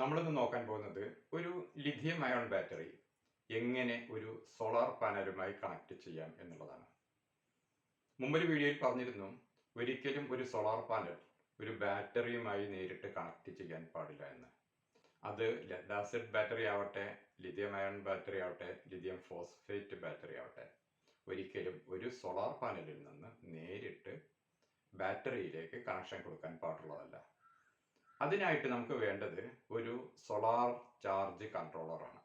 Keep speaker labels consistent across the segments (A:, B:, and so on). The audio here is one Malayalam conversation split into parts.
A: നമ്മളിന്ന് നോക്കാൻ പോകുന്നത് ഒരു ലിഥിയം അയോൺ ബാറ്ററി എങ്ങനെ ഒരു സോളാർ പാനലുമായി കണക്ട് ചെയ്യാം എന്നുള്ളതാണ്. മുമ്പൊരു വീഡിയോയിൽ പറഞ്ഞിരുന്നു ഒരിക്കലും ഒരു സോളാർ പാനൽ ഒരു ബാറ്ററിയുമായി നേരിട്ട് കണക്ട് ചെയ്യാൻ പാടില്ല എന്ന്. അത് ലെഡാസിഡ് ബാറ്ററി ആവട്ടെ ലിഥിയം അയോൺ ബാറ്ററി ആവട്ടെ ലിഥിയം ഫോസ്ഫേറ്റ് ബാറ്ററി ആവട്ടെ ഒരിക്കലും ഒരു സോളാർ പാനലിൽ നിന്ന് നേരിട്ട് ബാറ്ററിയിലേക്ക് കണക്ഷൻ കൊടുക്കാൻ പാടുള്ളതല്ല. അതിനായിട്ട് നമുക്ക് വേണ്ടത് ഒരു സോളാർ ചാർജ് കൺട്രോളറാണ്.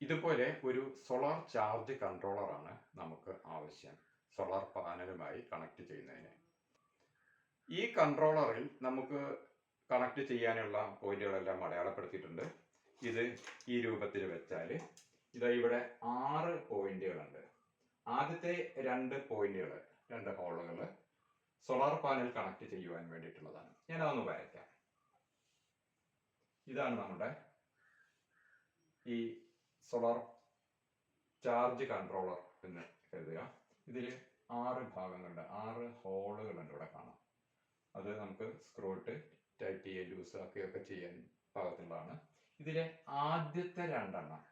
A: ഇതുപോലെ ഒരു സോളാർ ചാർജ് കൺട്രോളറാണ് നമുക്ക് ആവശ്യം. സോളാർ പാനലുമായി കണക്ട് ചെയ്യുന്നതിന്. ഈ കൺട്രോളറിൽ നമുക്ക് കണക്ട് ചെയ്യാനുള്ള പോയിന്റുകളെല്ലാം അടയാളപ്പെടുത്തിയിട്ടുണ്ട്. ഇത് ഈ രൂപത്തിൽ വെച്ചാൽ ഇത് ഇവിടെ ആറ് പോയിന്റുകളുണ്ട്. ആദ്യത്തെ രണ്ട് പോയിന്റുകൾ രണ്ട് ഹോളുകൾ സോളാർ പാനൽ കണക്ട് ചെയ്യുവാൻ വേണ്ടിയിട്ടുള്ളതാണ്. ഞാൻ അതൊന്ന് വരയ്ക്കാം. ഇതാണ് നമ്മുടെ ഈ സോളാർ ചാർജ് കൺട്രോളർ എന്ന് കരുതുക. ഇതിൽ ആറ് ഭാഗങ്ങളുണ്ട്. ആറ് ഹോളുകളുണ്ട് ഇവിടെ കാണാം. അത് നമുക്ക് സ്ക്രൂ ഇട്ട് ടൈറ്റ് ചെയ്യുക ലൂസ് ആക്കുകയൊക്കെ ചെയ്യാൻ പാകത്തിലുള്ളതാണ് ഇതിലെ ആദ്യത്തെ രണ്ടെണ്ണം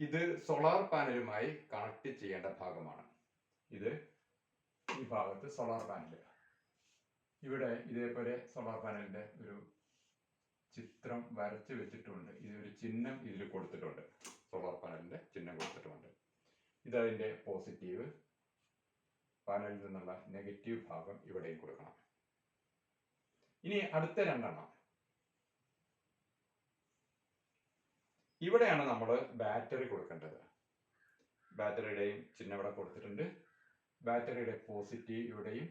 A: ഇത് സോളാർ പാനലുമായി കണക്ട് ചെയ്യേണ്ട ഭാഗമാണ്. ഇത് ഈ ഭാഗത്ത് സോളാർ പാനൽ ഇവിടെ ഇതേപോലെ സോളാർ പാനലിന്റെ ഒരു ചിത്രം വരച്ച് വെച്ചിട്ടുണ്ട്. ഇതൊരു ചിഹ്നം ഇതിൽ കൊടുത്തിട്ടുണ്ട്. സോളാർ പാനലിന്റെ ചിഹ്നം കൊടുത്തിട്ടുണ്ട്. ഇതതിന്റെ പോസിറ്റീവ് പാനലിൽ നിന്നുള്ള നെഗറ്റീവ് ഭാഗം ഇവിടെയും കൊടുക്കണം. ഇനി അടുത്ത രണ്ടെണ്ണം. ഇവിടെയാണ് നമ്മൾ ബാറ്ററി കൊടുക്കേണ്ടത്. ബാറ്ററിയുടെയും ചിഹ്നം ഇവിടെ കൊടുത്തിട്ടുണ്ട്. ബാറ്ററിയുടെ പോസിറ്റീവ് ഇവിടെയും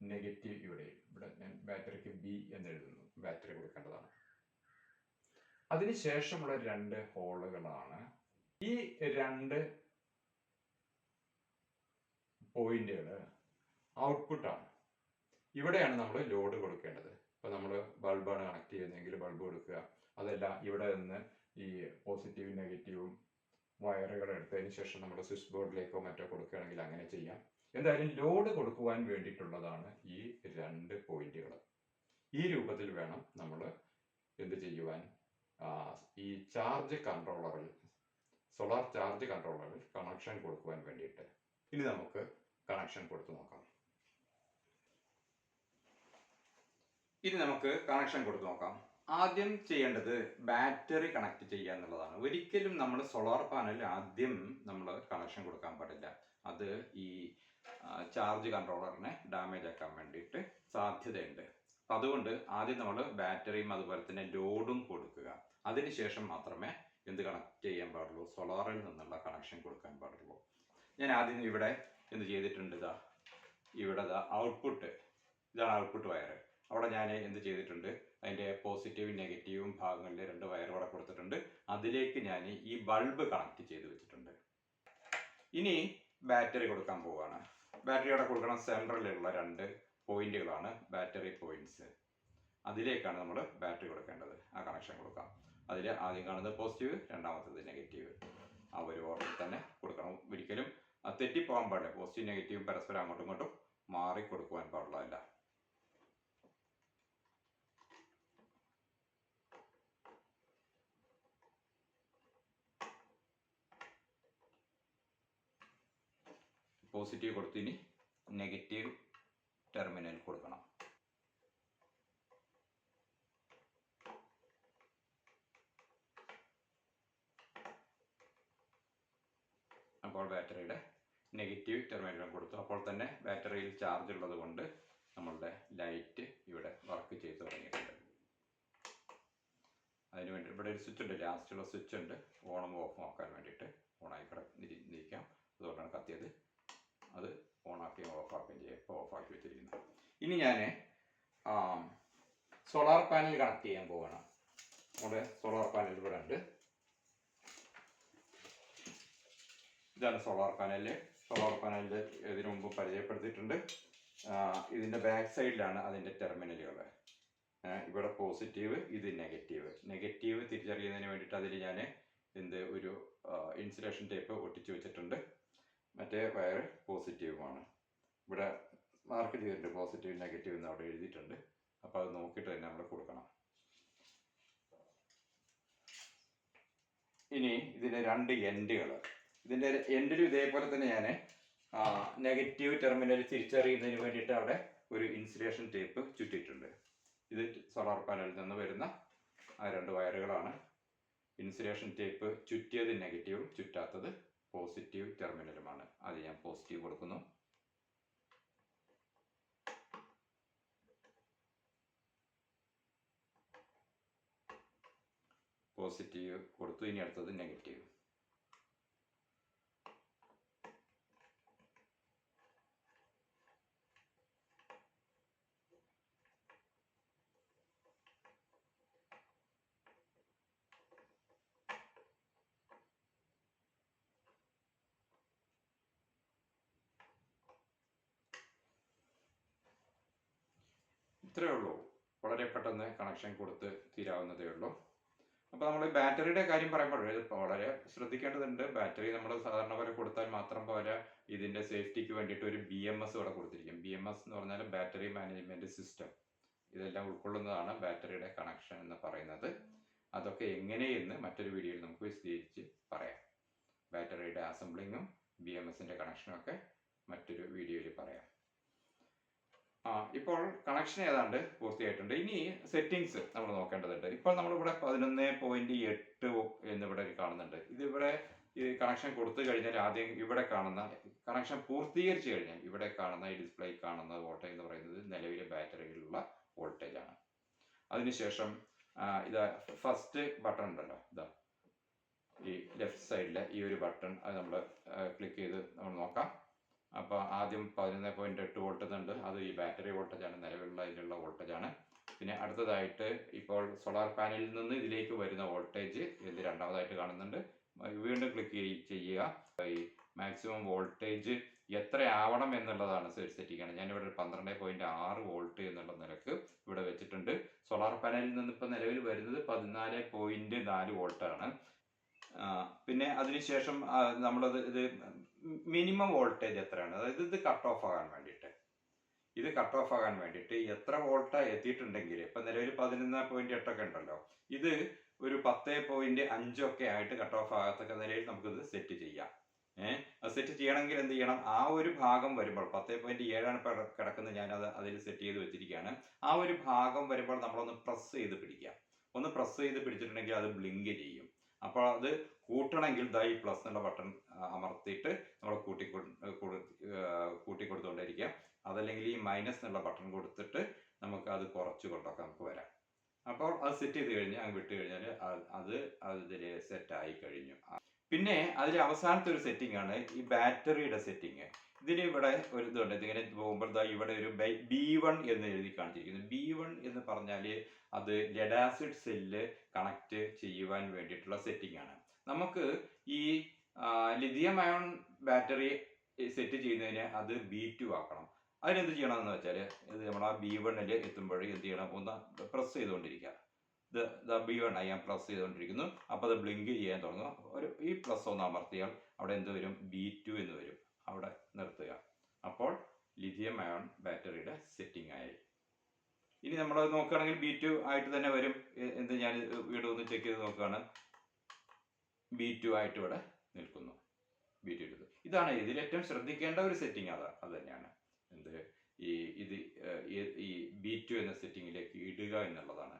A: നെഗറ്റീവ് ഇവിടെയും ഇവിടെ ഞാൻ ബാറ്ററിക്ക് ബി എന്ന് എഴുതുന്നു. ബാറ്ററി കൊടുക്കേണ്ടതാണ്. അതിനുശേഷമുള്ള രണ്ട് ഹോളുകളാണ്. ഈ രണ്ട് പോയിന്റുകൾ ഔട്ട്പുട്ടാണ് ഇവിടെയാണ് നമ്മൾ ലോഡ് കൊടുക്കേണ്ടത്. ഇപ്പൊ നമ്മൾ ബൾബാണ് കണക്ട് ചെയ്യുന്നതെങ്കിൽ ബൾബ് കൊടുക്കുക. അതല്ല ഇവിടെ നിന്ന് ഈ പോസിറ്റീവും നെഗറ്റീവും വയറുകൾ എടുത്തതിന് ശേഷം നമ്മൾ സ്വിച്ച് ബോർഡിലേക്കോ മറ്റോ കൊടുക്കുകയാണെങ്കിൽ അങ്ങനെ ചെയ്യാം. എന്തായാലും ലോഡ് കൊടുക്കുവാൻ വേണ്ടിയിട്ടുള്ളതാണ് ഈ രണ്ട് പോയിന്റുകൾ ഈ രൂപത്തിൽ വേണം നമ്മൾ എന്ത് ചെയ്യുവാൻ? ഈ ചാർജ് കൺട്രോളറിൽ സോളാർ ചാർജ് കൺട്രോളറിൽ കണക്ഷൻ കൊടുക്കുവാൻ വേണ്ടിയിട്ട്. ഇനി നമുക്ക് കണക്ഷൻ കൊടുത്തു നോക്കാം. ഇനി നമുക്ക് കണക്ഷൻ കൊടുത്തു നോക്കാം. ആദ്യം ചെയ്യേണ്ടത് ബാറ്ററി കണക്ട് ചെയ്യുക എന്നുള്ളതാണ്. ഒരിക്കലും നമ്മൾ സോളാർ പാനൽ ആദ്യം നമ്മൾ കണക്ഷൻ കൊടുക്കാൻ പാടില്ല. അത് ഈ ചാർജ് കൺട്രോളറിനെ ഡാമേജ് ആക്കാൻ വേണ്ടിയിട്ട് സാധ്യതയുണ്ട്. അപ്പൊ അതുകൊണ്ട് ആദ്യം നമ്മൾ ബാറ്ററിയും അതുപോലെ തന്നെ ലോഡും കൊടുക്കുക. അതിനുശേഷം മാത്രമേ എന്ത് കണക്ട് ചെയ്യാൻ പാടുള്ളൂ? സോളാറിൽ നിന്നുള്ള കണക്ഷൻ കൊടുക്കാൻ പാടുള്ളൂ. ഞാൻ ആദ്യം ഇവിടെ എന്ത് ചെയ്തിട്ടുണ്ട് ഇതാ. ഇവിടെ ഔട്ട്പുട്ട് ഇതാണ് ഔട്ട്പുട്ട് വയർ അവിടെ ഞാൻ എന്ത് ചെയ്തിട്ടുണ്ട്? അതിന്റെ പോസിറ്റീവും നെഗറ്റീവും ഭാഗങ്ങളിൽ രണ്ട് വയർ ഇവിടെ കൊടുത്തിട്ടുണ്ട്. അതിലേക്ക് ഞാൻ ഈ ബൾബ് കണക്ട് ചെയ്ത് വെച്ചിട്ടുണ്ട്. ഇനി ബാറ്ററി കൊടുക്കാൻ പോവുകയാണ് ബാറ്ററി അവിടെ കൊടുക്കണം സെൻട്രലിലുള്ള രണ്ട് പോയിന്റുകളാണ് ബാറ്ററി പോയിന്റ്സ് അതിലേക്കാണ് നമ്മൾ ബാറ്ററി കൊടുക്കേണ്ടത്. ആ കണക്ഷൻ കൊടുക്കാം. അതിൽ ആദ്യം കാണുന്നത് പോസിറ്റീവ് രണ്ടാമത്തത് നെഗറ്റീവ് ആ ഒരു ഓർഡറിൽ തന്നെ കൊടുക്കണം. ഒരിക്കലും തെറ്റിപ്പോകാൻ പാടില്ല. പോസിറ്റീവ് നെഗറ്റീവ് പരസ്പരം അങ്ങോട്ടും ഇങ്ങോട്ടും മാറി കൊടുക്കുവാൻ പാടുള്ളതല്ല പോസിറ്റീവ് കൊടുത്തിനി നെഗറ്റീവ് ടെർമിനൽ കൊടുക്കണം. അപ്പോൾ ബാറ്ററിയുടെ നെഗറ്റീവ് ടെർമിനൽ കൊടുത്തു. അപ്പോൾ തന്നെ ബാറ്ററിയിൽ ചാർജ് ഉള്ളത് കൊണ്ട് നമ്മളുടെ ലൈറ്റ് ഇവിടെ വർക്ക് ചെയ്ത് തുടങ്ങിയിട്ടുണ്ട്. അതിന് വേണ്ടി ഇവിടെ ഒരു സ്വിച്ച് ഉണ്ട്. ലാസ്റ്റുള്ള സ്വിച്ച് ഉണ്ട്. ഓണും ഓഫും ആക്കാൻ വേണ്ടിയിട്ട് ഓണായി കിട ഇരിക്കാം. അതുകൊണ്ടാണ് കത്തിയത്. അത് ഓണാക്കുകയും ഓഫാക്കുകയും ചെയ്യാം. ഇപ്പോൾ ഓഫാക്കി വെച്ചിരിക്കുന്നു. ഇനി ഞാൻ സോളാർ പാനൽ കണക്ട് ചെയ്യാൻ പോവുകയാണ് നമ്മുടെ സോളാർ പാനൽ ഇവിടെ ഉണ്ട്. ഇതാണ് സോളാർ പാനൽ സോളാർ പാനലിൽ ഇതിനു മുമ്പ് പരിചയപ്പെടുത്തിയിട്ടുണ്ട്. ഇതിന്റെ ബാക്ക് സൈഡിലാണ് അതിന്റെ ടെർമിനലുകൾ ഇവിടെ പോസിറ്റീവ് ഇത് നെഗറ്റീവ് നെഗറ്റീവ് തിരിച്ചറിയുന്നതിന് വേണ്ടിയിട്ട് അതിൽ ഞാൻ എന്ത് ഒരു ഇൻസുലേഷൻ ടേപ്പ് ഒട്ടിച്ചു വെച്ചിട്ടുണ്ട്. മറ്റേ വയർ പോസിറ്റീവുമാണ് ഇവിടെ മാർക്ക് ചെയ്തിട്ടുണ്ട് പോസിറ്റീവ് നെഗറ്റീവ് എന്ന് അവിടെ എഴുതിയിട്ടുണ്ട്. അപ്പോൾ അത് നോക്കിയിട്ട് തന്നെ നമ്മൾ കൊടുക്കണം. ഇനി ഇതിന്റെ രണ്ട് എൻഡുകൾ ഇതിന്റെ എൻഡിലും ഇതേപോലെ തന്നെ ഞാൻ നെഗറ്റീവ് ടെർമിനൽ തിരിച്ചറിയുന്നതിന് വേണ്ടിയിട്ട് അവിടെ ഒരു ഇൻസുലേഷൻ ടേപ്പ് ചുറ്റിയിട്ടുണ്ട്. ഇത് സോളാർ പാനലിൽ നിന്ന് വരുന്ന ആ രണ്ട് വയറുകളാണ്. ഇൻസുലേഷൻ ടേപ്പ് ചുറ്റിയത് നെഗറ്റീവും ചുറ്റാത്തത് പോസിറ്റീവ് ടെർമിനലുമാണ് അത് ഞാൻ പോസിറ്റീവ് കൊടുക്കുന്നു. പോസിറ്റീവ് കൊടുത്തു. ഇനി അടുത്തത് നെഗറ്റീവ് ഇത്രയേ ഉള്ളൂ. വളരെ പെട്ടെന്ന് കണക്ഷൻ കൊടുത്ത് തീരാവുന്നതേ ഉള്ളൂ. അപ്പോൾ നമ്മൾ ബാറ്ററിയുടെ കാര്യം പറയുമ്പോൾ വളരെ ശ്രദ്ധിക്കേണ്ടതുണ്ട്. ബാറ്ററി നമ്മൾ സാധാരണ പോലെ കൊടുത്താൽ മാത്രം പോലെ ഇതിന്റെ സേഫ്റ്റിക്ക് വേണ്ടിയിട്ട് ഒരു ബി എം എസ് ഇവിടെ കൊടുത്തിരിക്കും. ബി എം എസ് എന്ന് പറഞ്ഞാൽ ബാറ്ററി മാനേജ്മെന്റ് സിസ്റ്റം. ഇതെല്ലാം ഉൾക്കൊള്ളുന്നതാണ് ബാറ്ററിയുടെ കണക്ഷൻ എന്ന് പറയുന്നത്. അതൊക്കെ എങ്ങനെയെന്ന് മറ്റൊരു വീഡിയോയിൽ നമുക്ക് വിശദീകരിച്ച് പറയാം. ബാറ്ററിയുടെ അസംബ്ലിങ്ങും ബി എം എസിന്റെ കണക്ഷനും ഒക്കെ മറ്റൊരു വീഡിയോയിൽ പറയാം. ആ ഇപ്പോൾ കണക്ഷൻ ഏതാണ്ട് പൂർത്തിയായിട്ടുണ്ട്. ഇനി സെറ്റിങ്സ് നമ്മൾ നോക്കേണ്ടതുണ്ട്. ഇപ്പോൾ നമ്മളിവിടെ പതിനൊന്ന് പോയിന്റ് എട്ട് എന്നിവിടെ കാണുന്നുണ്ട്. ഇതിവിടെ ഈ കണക്ഷൻ കൊടുത്തു കഴിഞ്ഞാൽ ആദ്യം ഇവിടെ കാണുന്ന കണക്ഷൻ പൂർത്തീകരിച്ചു കഴിഞ്ഞാൽ ഇവിടെ കാണുന്ന ഈ ഡിസ്പ്ലേ കാണുന്ന വോൾട്ടേജ് എന്ന് പറയുന്നത് നിലവിലെ ബാറ്ററിയിലുള്ള വോൾട്ടേജ് ആണ്. അതിനുശേഷം ഇത് ഫസ്റ്റ് ബട്ടൺ ഉണ്ടല്ലോ. ഇതാ ഈ ലെഫ്റ്റ് സൈഡിലെ ഈ ഒരു ബട്ടൺ അത് നമ്മൾ ക്ലിക്ക് ചെയ്ത് നമ്മൾ നോക്കാം. അപ്പോൾ ആദ്യം പതിനൊന്ന് പോയിന്റ് എട്ട് വോൾട്ട് എന്നുണ്ട് അത് ഈ ബാറ്ററി വോൾട്ടേജ് ആണ്. നിലവിലുള്ള ഇതിലുള്ള വോൾട്ടേജ് ആണ്. പിന്നെ അടുത്തതായിട്ട് ഇപ്പോൾ സോളാർ പാനലിൽ നിന്ന് ഇതിലേക്ക് വരുന്ന വോൾട്ടേജ് ഇത് രണ്ടാമതായിട്ട് കാണുന്നുണ്ട്. വീണ്ടും ക്ലിക്ക് ചെയ്യുക. ഈ മാക്സിമം വോൾട്ടേജ് എത്ര ആവണം എന്നുള്ളതാണ് സെറ്റ് ചെയ്യണം ഞാനിവിടെ ഒരു പന്ത്രണ്ട് പോയിന്റ് ആറ് വോൾട്ട് എന്നുള്ള നിരക്ക് ഇവിടെ വെച്ചിട്ടുണ്ട്. സോളാർ പാനലിൽ നിന്ന് ഇപ്പോൾ നിലവിൽ വരുന്നത് പതിനാല് പോയിന്റ് നാല് വോൾട്ടാണ് പിന്നെ അതിനുശേഷം നമ്മളത് ഇത് മിനിമം വോൾട്ടേജ് എത്രയാണ്? അതായത് ഇത് കട്ട് ഓഫ് ആകാൻ വേണ്ടിയിട്ട്. ഇത് കട്ട് ഓഫ് ആകാൻ വേണ്ടിയിട്ട് എത്ര വോൾട്ടാ എത്തിയിട്ടുണ്ടെങ്കിൽ ഇപ്പം നിലവിൽ പതിനൊന്ന് പോയിന്റ് എട്ടൊക്കെ ഉണ്ടല്ലോ ഇത് ഒരു പത്ത് പോയിന്റ് അഞ്ചൊക്കെ ആയിട്ട് കട്ട് ഓഫ് ആകത്തക്ക നിലയിൽ നമുക്കിത് സെറ്റ് ചെയ്യാം. ഏഹ് അത് സെറ്റ് ചെയ്യണമെങ്കിൽ എന്ത് ചെയ്യണം? ആ ഒരു ഭാഗം വരുമ്പോൾ പത്ത് പോയിന്റ് ഏഴാണ് ഇപ്പോൾ കിടക്കുന്നത് ഞാനത് അതിൽ സെറ്റ് ചെയ്ത് വെച്ചിരിക്കുകയാണ്. ആ ഒരു ഭാഗം വരുമ്പോൾ നമ്മളൊന്ന് പ്രസ് ചെയ്ത് പിടിക്കാം. ഒന്ന് പ്രസ് ചെയ്ത് പിടിച്ചിട്ടുണ്ടെങ്കിൽ അത് ബ്ലിങ്ക് ചെയ്യും. അപ്പോൾ അത് കൂട്ടണമെങ്കിൽ ദാ ഈ പ്ലസ് എന്നുള്ള ബട്ടൺ അമർത്തിയിട്ട് നമ്മൾ കൂട്ടി കൂട്ടി കൊടുത്തുകൊണ്ടിരിക്കുക അതല്ലെങ്കിൽ ഈ മൈനസ് എന്നുള്ള ബട്ടൺ കൊടുത്തിട്ട് നമുക്ക് അത് കുറച്ച് കൊണ്ടൊക്കെ നമുക്ക് വരാം. അപ്പോൾ അത് സെറ്റ് ചെയ്ത് കഴിഞ്ഞാൽ അങ്ങ് വിട്ട് കഴിഞ്ഞാൽ അത് അതിൽ സെറ്റ് ആയി കഴിഞ്ഞു. പിന്നെ അതിൽ അവസാനത്തെ ഒരു സെറ്റിംഗ് ആണ് ഈ ബാറ്ററിയുടെ സെറ്റിംഗ് ഇതിന് ഇവിടെ ഒരു ഇതുണ്ട്. ഇതിങ്ങനെ പോകുമ്പോൾ ഇവിടെ ഒരു ബി വൺ എന്ന് എഴുതി കാണിച്ചിരിക്കുന്നു. ബി വൺ എന്ന് പറഞ്ഞാൽ അത് ലെഡാസിഡ് സെല്ല് കണക്ട് ചെയ്യുവാൻ വേണ്ടിയിട്ടുള്ള സെറ്റിംഗ് ആണ്. നമുക്ക് ഈ ലിഥിയം അയോൺ ബാറ്ററി സെറ്റ് ചെയ്യുന്നതിന് അത് ബി ടു ആക്കണം. അതിനെന്ത് ചെയ്യണമെന്ന് വെച്ചാൽ ഇത് നമ്മൾ ആ ബി വണ്ണിൽ എത്തുമ്പോഴേ എന്ത് ചെയ്യണം? ഒന്ന് പ്രസ് ചെയ്തുകൊണ്ടിരിക്കുക ഇത് ഇത് ബി വൺ ആയി ഞാൻ പ്രസ് ചെയ്തുകൊണ്ടിരിക്കുന്നു. അപ്പോൾ അത് ബ്ലിങ്ക് ചെയ്യാൻ തുടങ്ങും. ഒരു ഈ പ്ലസ് ഒന്ന് അമർത്തിയാൽ അവിടെ എന്ത് വരും? ബി ടു എന്ന് വരും. അവിടെ നിർത്തുക. അപ്പോൾ ലിഥിയം അയോൺ ബാറ്ററിയുടെ സെറ്റിംഗ് ആയി ഇനി നമ്മൾ നോക്കുകയാണെങ്കിൽ ബി ടു ആയിട്ട് തന്നെ വരും. എന്ത് ഞാൻ വീണ്ടും ഒന്ന് ചെക്ക് ചെയ്ത് നോക്കുകയാണ്. ബി ടു ആയിട്ട് ഇവിടെ നിൽക്കുന്നു. എടുത്ത് ഇതാണ് ഇതിൽ ഏറ്റവും ശ്രദ്ധിക്കേണ്ട ഒരു സെറ്റിംഗ് അതാ അത് തന്നെയാണ്. എന്ത്? ഈ ഇത് ഈ ബി ടു എന്ന സെറ്റിങ്ങിലേക്ക് ഇടുക എന്നുള്ളതാണ്.